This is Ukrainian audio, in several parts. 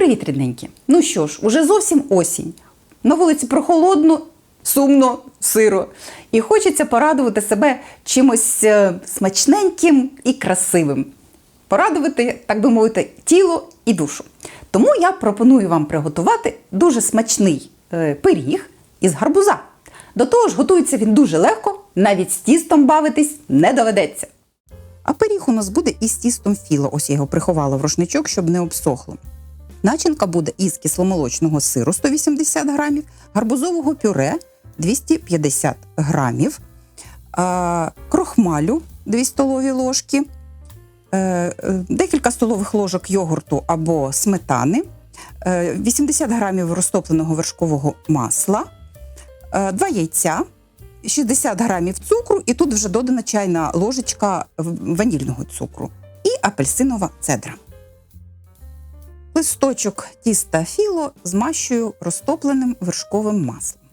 Привіт, рідненькі! Ну що ж, уже зовсім осінь. На вулиці прохолодно, сумно, сиро. І хочеться порадувати себе чимось е, смачненьким і красивим. Порадувати, так би мовити, тіло і душу. Тому я пропоную вам приготувати дуже смачний е, пиріг із гарбуза. До того ж, готується він дуже легко, навіть з тістом бавитись не доведеться. А пиріг у нас буде із тістом філо. Ось я його приховала в рушничок, щоб не обсохло. Начинка буде із кисломолочного сиру 180 грамів, гарбузового пюре 250 грамів, крохмалю 2 столові ложки, е, е, декілька столових ложок йогурту або сметани, е, 80 грамів розтопленого вершкового масла, е, 2 яйця, 60 грамів цукру, і тут вже додана чайна ложечка ванільного цукру і апельсинова цедра. Листочок тіста філо змащую розтопленим вершковим маслом.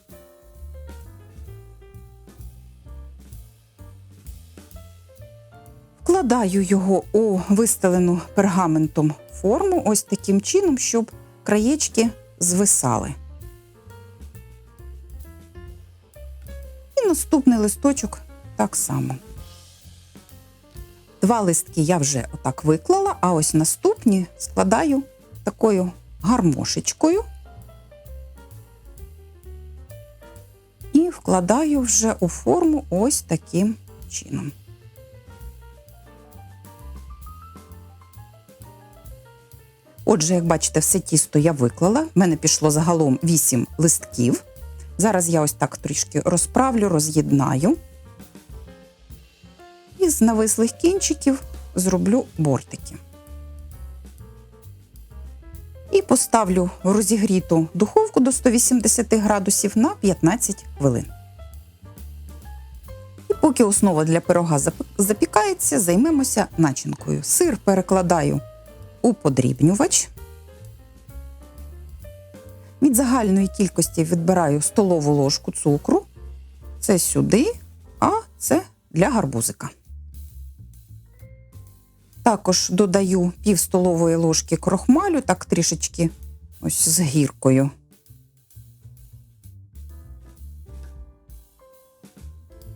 Вкладаю його у вистелену пергаментом форму ось таким чином, щоб краєчки звисали. І наступний листочок так само. Два листки я вже отак виклала, а ось наступні складаю такою гармошечкою і вкладаю вже у форму ось таким чином. Отже, як бачите, все тісто я виклала. В мене пішло загалом 8 листків. Зараз я ось так трішки розправлю, роз'єднаю. І з навислих кінчиків зроблю бортики. Поставлю розігріту духовку до 180 градусів на 15 хвилин. І поки основа для пирога запікається, займемося начинкою. Сир перекладаю у подрібнювач. Від загальної кількості відбираю столову ложку цукру. Це сюди, а це для гарбузика. Також додаю пів столової ложки крохмалю, так трішечки ось з гіркою.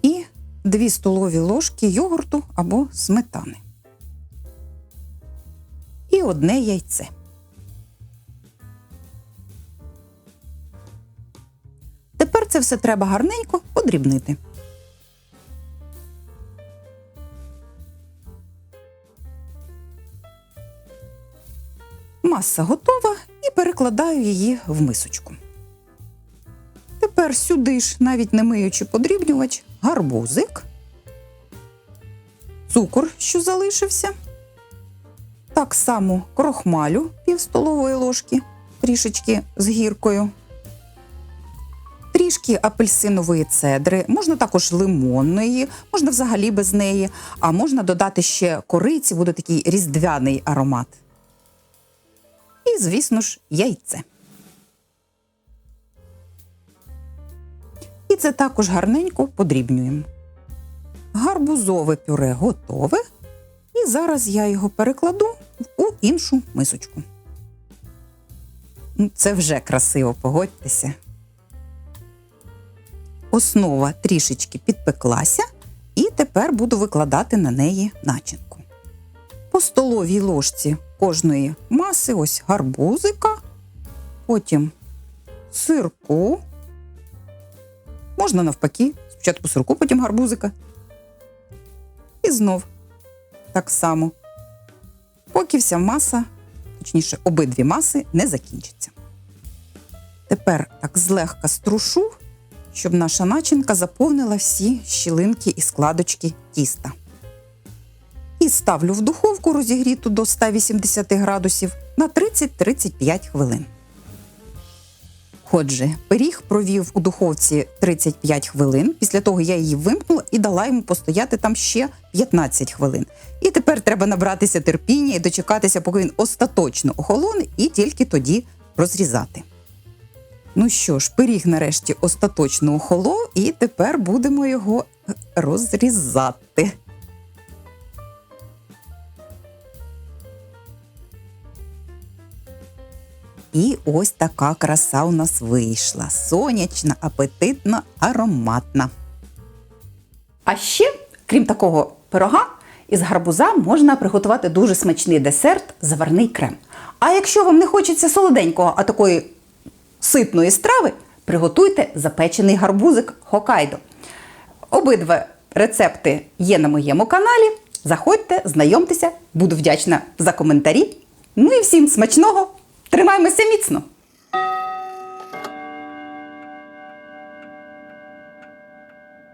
І 2 столові ложки йогурту або сметани. І одне яйце. Тепер це все треба гарненько подрібнити. Маса готова і перекладаю її в мисочку. Тепер сюди ж, навіть не миючи подрібнювач, гарбузик, цукор, що залишився, так само крохмалю пів столової ложки, трішечки з гіркою, трішки апельсинової цедри, можна також лимонної, можна взагалі без неї, а можна додати ще кориці, буде такий різдвяний аромат. Звісно ж, яйце. І це також гарненько подрібнюємо. Гарбузове пюре готове. І зараз я його перекладу у іншу мисочку. Це вже красиво, погодьтеся. Основа трішечки підпеклася, і тепер буду викладати на неї начинку. По столовій ложці кожної маси, ось гарбузика, потім сирку. Можна навпаки, спочатку сирку, потім гарбузика. І знов так само, поки вся маса, точніше, обидві маси не закінчаться. Тепер так злегка струшу, щоб наша начинка заповнила всі щілинки і складочки тіста. І ставлю в духовку розігріту до 180 градусів на 30-35 хвилин. Отже, пиріг провів у духовці 35 хвилин. Після того я її вимкнула і дала йому постояти там ще 15 хвилин. І тепер треба набратися терпіння і дочекатися, поки він остаточно охолоне, і тільки тоді розрізати. Ну що ж, пиріг нарешті остаточно охолов, і тепер будемо його розрізати. І ось така краса у нас вийшла. Сонячна, апетитна, ароматна. А ще, крім такого пирога, із гарбуза можна приготувати дуже смачний десерт заварний крем. А якщо вам не хочеться солоденького, а такої ситної страви, приготуйте запечений гарбузик Хокайдо. Обидва рецепти є на моєму каналі. Заходьте, знайомтеся, буду вдячна за коментарі. Ну і всім смачного! Тримаймося міцно!